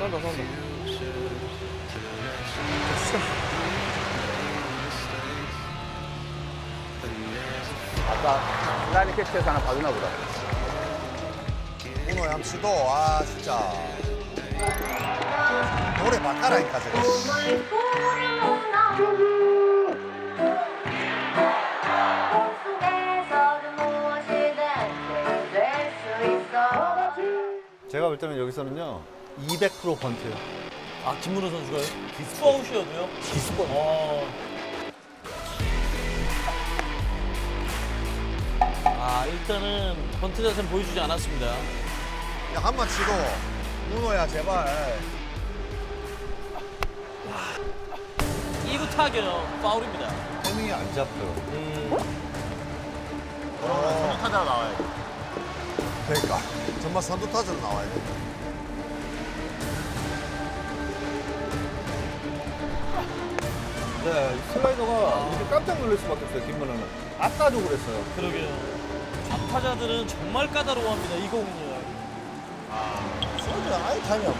쏜다 쏜다. 아까 슬라이딩 캐치에서 하나 봐주나 보다. 문어 ям치도. 아 진짜. 노래 바꿔라니까 있어 제가 볼 때는 여기서는요 200% 번트요 아 김문호 선수가요? 디스아웃이어도요? 기습번 어. 아 일단은 번트 자세는 보여주지 않았습니다. 야 한번 치도 문어야 제발 2구 타격 파울입니다. 타이밍이 안 잡혀요 음, 어, 타자 나와야 돼. 그러니까 정말 선두타자로 나와야 돼 네 슬라이더가 이렇게 깜짝 놀랄 수밖에 없어요 김문호는 아까도 그랬어요 그러게요. 좌타자들은 정말 까다로워합니다. 이 공은요. 소주 아예 타임이 안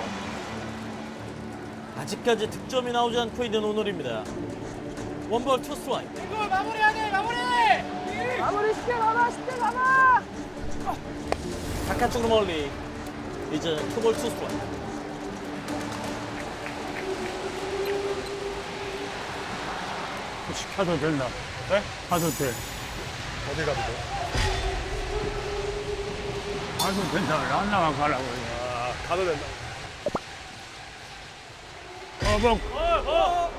아직까지 득점이 나오지 않고 있는 오늘입니다. 원볼 투 스트라이크. 이거 마무리해야 돼, 마무리! 마무리 쉽게 가봐, 쉽게 가봐! 바깥쪽으로 멀리. 이제 투볼 투 스트라이크. 가도 된다. 네? 가도 돼. 어디 가도 돼? 가도 된다. 란나가 가라고. 아 가도 된다 어, 뭐,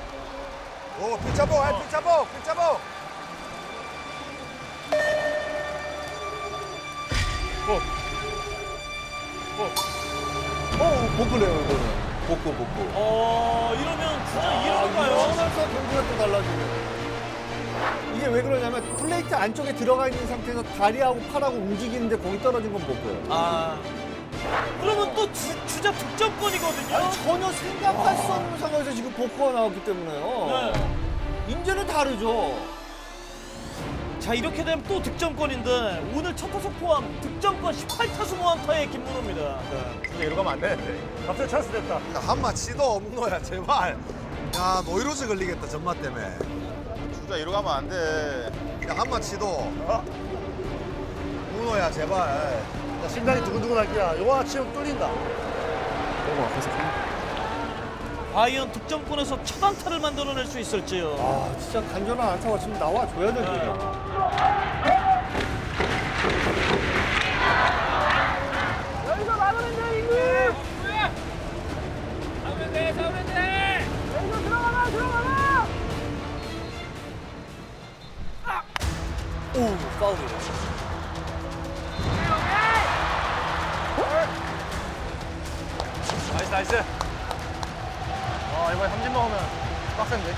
오 피차보 아 피차보 피차보 어 복구네요 이거는 복구 복구 어, 이러면 주자 이러는가요? 이러면서 경기가 또 달라지네 이게 왜 그러냐면 플레이트 안쪽에 들어가 있는 상태에서 다리하고 팔하고 움직이는데 공이 떨어진 건 복구예요 아. 그러면 또 주, 주자 득점권이거든요. 아니, 전혀 생각할 수 없는 상황에서 지금 복구가 나왔기 때문에요 네. 이제는 다르죠 자 이렇게 되면 또 득점권인데 오늘 첫 타석 포함 득점권 18타수 무안타의 김문호입니다. 진짜 이러고 가면 안 되는데. 갑자기 찬스 됐다. 야 한번 치도 문어야 제발 야 노이로즈 걸리겠다 전마 때문에 진짜 이러고 가면 안 돼. 야 한번 치도 문어야 제발 심장이 두근두근 할 거야. 요거 치면 뚫린다. 과연 득점권에서 첫 안타를 만들어낼 수 있을지요. 아 진짜 간절한 안타가 지금 나와줘야 되거든요. 오 파울이에요. 나이스 나이스. 아 이번에 삼진 먹으면 빡센데.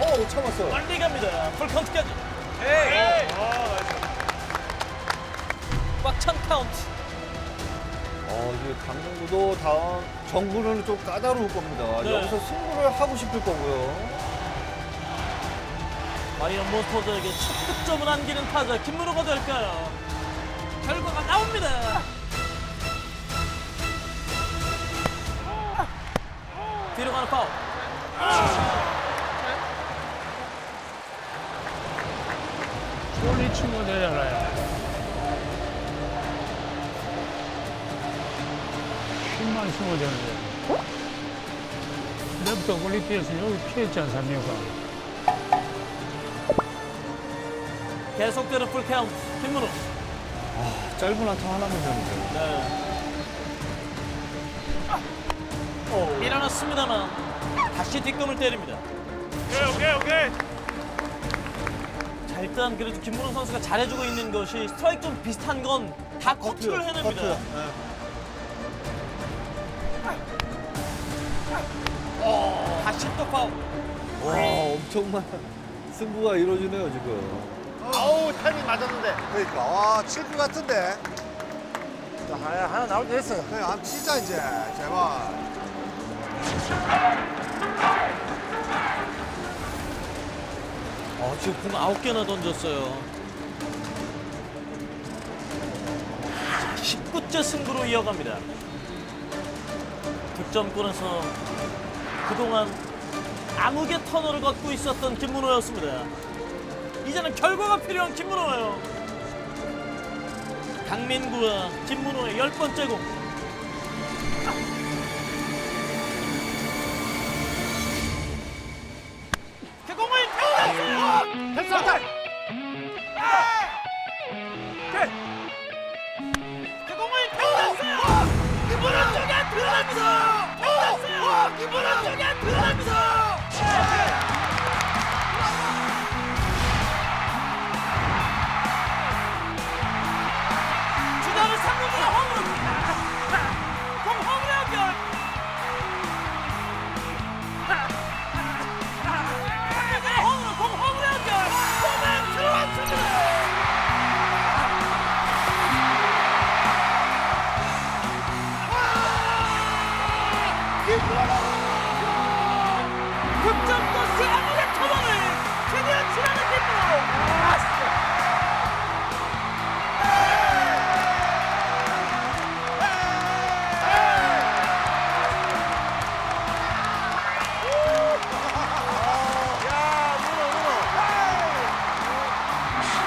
어 참았어요 빨리 갑니다. 풀카운트까지. 에이. 꽉찬 카운트. 어, 이제 강릉구도 다음 정부는 좀 까다로울 겁니다. 네. 여기서 승부를 하고 싶을 거고요. 과연 몬스터즈에게 첫 득점을 안기는 타자 김문호가 될까요? 결과가 나옵니다. 뒤로 가는 파울. 멀리 치면 되잖아요. 힘만 쓰면 되는데. 멀리 뛰어서 여기 피했지 않습니까? 계속되는 풀 카운트 김문호. 짧은 안타 하나면 되는데. 네. 밀어넣습니다만 다시 뒷금을 때립니다. 오케이 오케이 오케이. 자 일단 그래도 김문호 선수가 잘해주고 있는 것이 스트라이크 좀 비슷한 건 다 커트를 해냅니다. 커트요. 다시 또 파울. 와, 엄청난 승부가 이루어지네요, 지금. 아우 타이밍 맞았는데. 그러니까 와칠 것 같은데 자, 하나 하나 나올 때 됐어. 그냥 한번 치자 이제 제발 어, 지금 공 아홉 개나 던졌어요. 19째 승부로 이어갑니다. 득점권에서 그동안 암흑의 터널을 걷고 있었던 김문호였습니다. 이제는 결과가 필요한 김문호예요. 강민구와 김문호의 열 번째 공.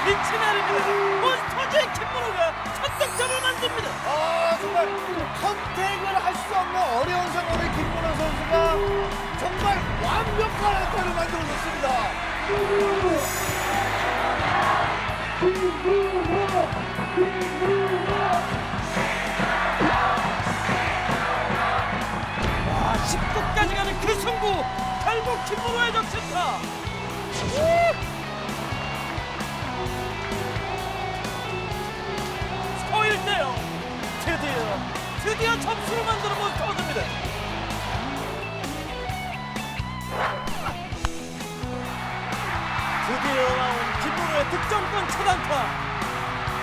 빛이 내립니다. 몬스터즈의 김문호가 첫 득점을 만듭니다. 아 정말 컨택을 할 수 없는 어려운 상황에 김문호 선수가 정말 완벽한 안타를 만들어줬습니다. 와, 10구까지 가는 그 승부 결국 김문호의 적시타 대요. 드디어 드디어 점수를 만들어 본 터집니다. 드디어 나온 김문호의 득점권 첫 안타.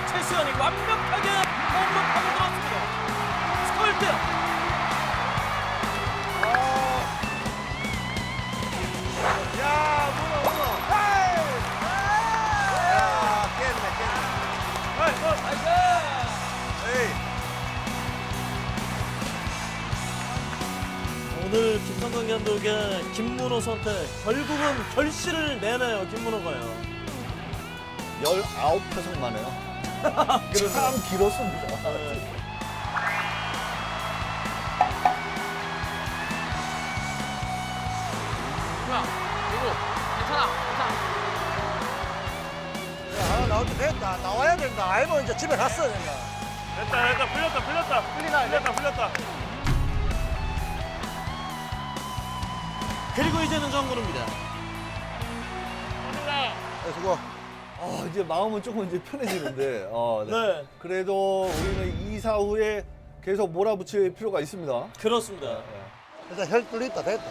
최수현이 완벽하게 파고 들었습니다. 스코일 대 오늘 김성근 감독의 김문호 선택 결국은 결실을 내네요 김문호가요. 19타석 만에요. 참 길었습니다. 야, 하나 나올 때 됐다. 나와야 된다. 알면 이제 집에 갔어야 된다. 됐다 됐다. 풀렸다 풀렸다. 풀리나 풀렸다 풀렸다 그리고 이제는 정근우입니다 네, 수고 아, 이제 마음은 조금 이제 편해지는데. 어, 네. 네 그래도 우리는 2사 후에 계속 몰아붙일 필요가 있습니다. 그렇습니다 일단 혈 뚫렸다 됐다